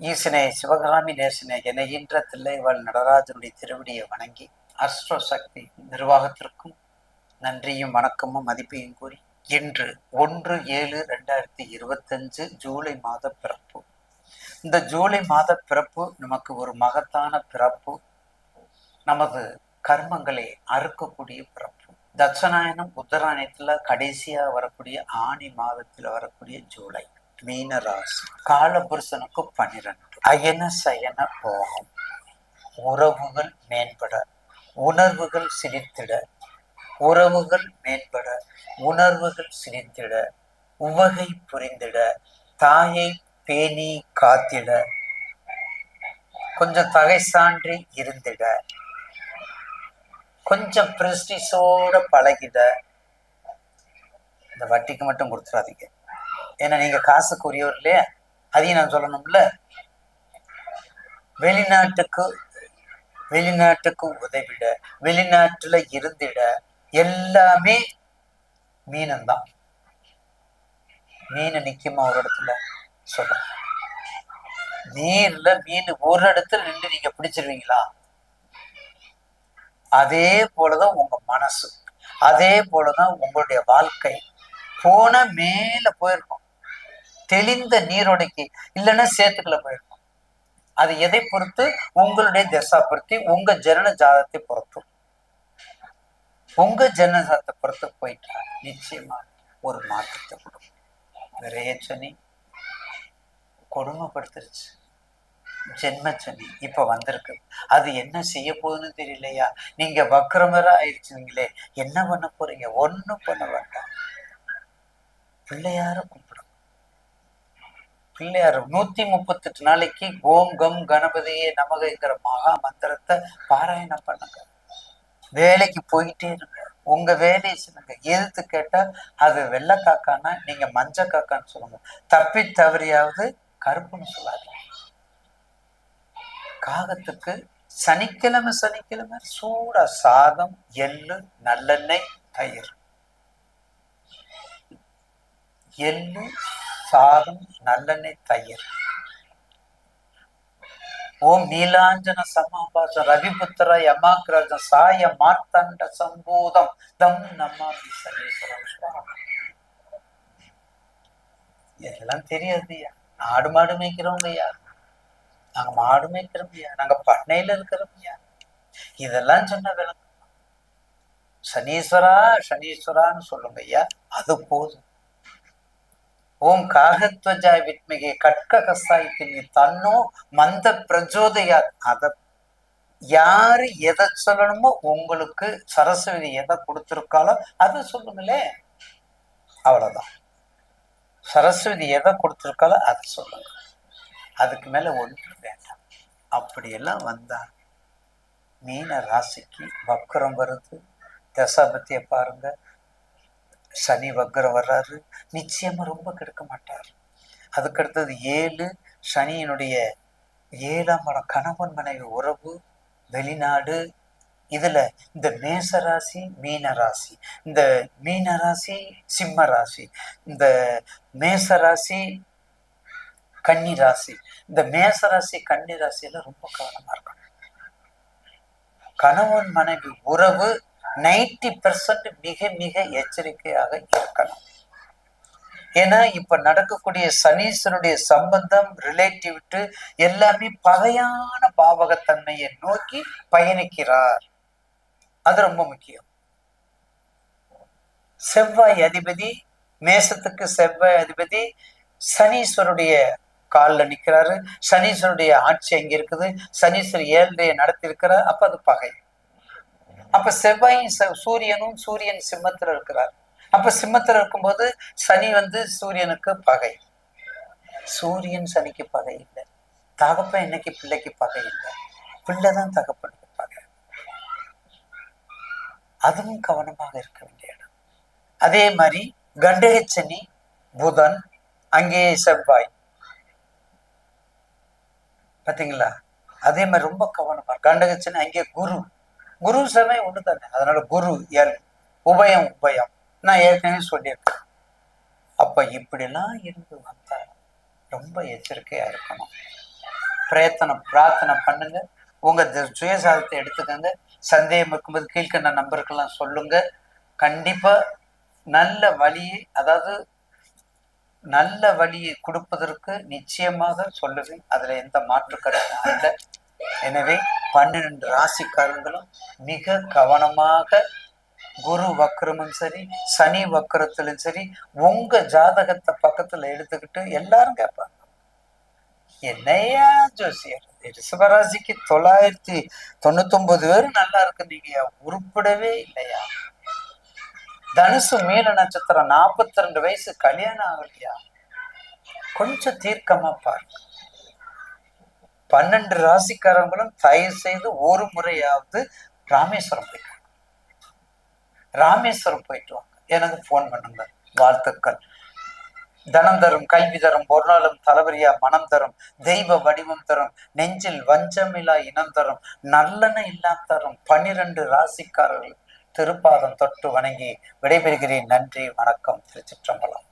ஈசனே சிவகாமி நேசனே என ஈன்ற தில்லைவாழ் நடராஜனுடைய திருவடியை வணங்கி அஸ்ட்ரோ சக்தி நிர்வாகத்திற்கும் நன்றியும் வணக்கமும் மதிப்பையும் கூறி இன்று ஒன்று ஏழு ரெண்டாயிரத்தி இருபத்தஞ்சு ஜூலை மாத பிறப்பு. இந்த ஜூலை மாத பிறப்பு நமக்கு ஒரு மகத்தான பிறப்பு. நமது கர்மங்களை அறுக்கக்கூடிய பிறப்பு. தட்சநாயனம் உத்தராயணத்துல கடைசியா வரக்கூடிய ஆணி மாதத்துல வரக்கூடிய ஜூலை. மீனராசி. காலபுருஷனுக்கு பனிரெண்டு. அயன சயன போகம். உறவுகள் மேம்பட. உணர்வுகள் சிரித்திட உறவுகள் மேம்பட. உணர்வுகள் சிரித்திட உவகை புரிந்திட. தாயை பேணி காத்திட. கொஞ்சம் தகை சான்றி இருந்திட. கொஞ்சம் பிரஸ்டிஸோட பழகிட. இந்த வட்டிக்கு மட்டும் கொடுத்துடாதீங்க ஏன்னா நீங்க காசுக்கு உரியவர் இல்லையா அதையும் நான் சொல்லணும்ல. வெளிநாட்டுக்கு வெளிநாட்டுக்கு உதவிட வெளிநாட்டுல இருந்திட எல்லாமே மீனம்தான். மீன் நிக்குமா ஒரு இடத்துல? சொல்றேன் நீர்ல மீன் ஒரு இடத்துல நின்று நீங்க பிடிச்சிருவீங்களா? அதே போலதான் உங்க மனசு. அதே போலதான் உங்களுடைய வாழ்க்கை. போன மேல போயிருக்கும். தெளிந்த நீரோடைக்கு இல்லைன்னா சேத்துக்குள்ள போயிருக்கும். அது எதை பொறுத்து? உங்களுடைய தசா பொறுத்து உங்க ஜனன ஜாதத்தை பொறுத்து. உங்க ஜனன ஜாதத்தை பொறுத்து போயிட்டா நிச்சயமா ஒரு மாற்றத்தை கொடுக்கும். விரையச்சனி கொடுமைப்படுத்துருச்சு. ஜென்மச்சனி இப்ப வந்திருக்கு. அது என்ன செய்ய போகுதுன்னு தெரியலையா? நீங்க வக்ரமரா ஆயிடுச்சுங்களே என்ன பண்ண போறீங்க? ஒண்ணும் பண்ண வேண்டாம். பிள்ளையார கும்பிடும் பிள்ளையார் நூத்தி முப்பத்தெட்டு நாளைக்கு ஓம் கம் கணபதியே நமகங்கிற மகா மந்திரத்தை பாராயணம் பண்ணுங்க. வேலைக்கு போயிட்டே இருங்க. உங்க வேலையை சொல்லுங்க. எதிர்த்து கேட்டா அது வெள்ளை காக்கானா நீங்க மஞ்ச காக்கான்னு சொல்லுங்க. தப்பி தவறியாவது கருப்புன்னு சொல்லாதீங்க. காகத்துக்கு சனிக்கிழமை சனிக்கிழமை சூட சாதம் எள்ளு நல்லெண்ணெய் தயிர். எள்ளு சாதம் நல்லெண்ணெய் தயிர். ஓம் நீலாஞ்சன சமாபாச ரவிபுத்திர யமாக்கிரஜ சாய மார்த்தண்ட சம்பூதம். தம் நமாமி சனீஸ்வரம் எல்லாம் தெரியாதுயா ஆடு மாடு மேய்க்கிறவங்க யார் நாங்க மாடு மேய்க்கிறோம்யா நாங்க பண்ணையில இருக்கிறோம் ஐயா. இதெல்லாம் சொன்ன விளக்கம். சனீஸ்வரா சனீஸ்வரான்னு சொல்லுங்க ஐயா. அது போதும். ஓம் காகத்வஜாய் வித்மிகை கட்க கசாயத்தின் தன்னோ மந்த பிரஜோதயா அத யாரு எதை சொல்லணுமோ உங்களுக்கு சரஸ்வதி எதை கொடுத்துருக்காளோ அதை சொல்லுங்களே. அவ்வளவுதான். சரஸ்வதி எதை கொடுத்துருக்காளோ அதை சொல்லுங்க. அதுக்கு மேல ஒன்று வேண்டாம். அப்படியெல்லாம் வந்தா மீன ராசிக்கு வக்கரம் வருது. தசாபத்திய பாருங்க. சனி வக்கரம் வர்றாரு. நிச்சயமா ரொம்ப கெடுக்க மாட்டார். அதுக்கு அடுத்தது ஏழு சனியினுடைய ஏழாம் இடம் கணவன் மனைவி உறவு வெளிநாடு. இதுல இந்த மேசராசி மீனராசி. இந்த மீனராசி சிம்ம ராசி இந்த மேசராசி கன்னிராசி. கன்னி ராசி இந்த மேசராசி கன்னி ராசியில ரொம்ப கவனமா இருக்கணும். கணவன் மனைவி உறவு நைன்டி பெர்சன்ட் மிக மிக எச்சரிக்கையாக இருக்கணும். ஏன்னா இப்ப நடக்கக்கூடிய சனீஸ்வருடைய சம்பந்தம் ரிலேட்டிவிட்டு எல்லாமே பகையான பாவகத்தன்மையை நோக்கி பயணிக்கிறார். அது ரொம்ப முக்கியம். செவ்வாய் அதிபதி மேசத்துக்கு செவ்வாய் அதிபதி சனீஸ்வருடைய காலில் நிற்கிறாரு சனீஸ்வருடைய ஆட்சி அங்கே இருக்குது. சனீஸ்வர் ஏழ்றையை நடத்தி இருக்கிறார் அப்ப அது பகை. அப்ப செவ்வாயும் சூரியனும் சூரியன் சிம்மத்துல இருக்கிறார். அப்ப சிம்மத்துல இருக்கும்போது சனி வந்து சூரியனுக்கு பகை. சூரியன் சனிக்கு பகை இல்லை. தகப்பன் இன்னைக்கு பிள்ளைக்கு பகை இல்லை. பிள்ளைதான் தகப்பனுக்கு பகை. அதுவும் கவனமாக இருக்க வேண்டிய இடம். அதே மாதிரி கண்டக சனி புதன் அங்கே செவ்வாய். பாத்தீங்களா? அதே மாதிரி ரொம்ப கவனமா கண்டகச்சனை அங்கே குரு. குரு சமயம் ஒன்று தானே. அதனால குரு எல் உபயம் உபயம். நான் ஏற்கனவே சொல்லியிருக்கேன். அப்ப இப்படிலாம் இருந்து வந்தா ரொம்ப எச்சரிக்கையா இருக்கணும். பிரயத்தனம் பிரார்த்தனை பண்ணுங்க. உங்க சுயசாதத்தை எடுத்துக்கங்க. சந்தேகம் இருக்கும்போது கீழ்கண்ட நம்பருக்கெல்லாம் சொல்லுங்க. கண்டிப்பா நல்ல வழியை அதாவது நல்ல வழியை கொடுப்பதற்கு நிச்சயமாக சொல்லுவேன். அதுல எந்த மாற்று கருத்தும் இல்லை. எனவே பன்னிரண்டு ராசிக்காரங்களும் மிக கவனமாக குரு வக்கரமும் சரி சனி வக்கரத்திலும் சரி உங்க ஜாதகத்தை பக்கத்துல எடுத்துக்கிட்டு எல்லாரும் கேட்பாங்க என்னையா ஜோசியர்? ரிஷபராசிக்கு தொள்ளாயிரத்தி தொண்ணூத்தொன்பது பேர் நல்லா இருக்கு நீங்க உருப்படவே இல்லையா? தனுசு மீன நட்சத்திரம் நாற்பத்தி ரெண்டு வயசு கல்யாணம் ஆகலையா? கொஞ்சம் தீர்க்கமா பாருங்க. பன்னெண்டு ராசிக்காரங்களும் தயவு செய்து ஒரு முறையாவது ராமேஸ்வரம் போயிட்டு ராமேஸ்வரம் போயிட்டு வாங்க. எனக்கு ஃபோன் பண்ணுங்க. வாழ்த்துக்கள். தனம் தரும் கல்வி தரும் பொருளாலும் தளபதியா மனம் தரும் தெய்வ வடிவம் தரும் நெஞ்சில் வஞ்சமிலா இனம் தரும் நல்லன இல்லாம் தரும் பன்னிரண்டு ராசிக்காரர்கள் திருப்பாதம் தொட்டு வணங்கி விடைபெறுகிறேன். நன்றி வணக்கம். திருச்சிற்றம்பலம்.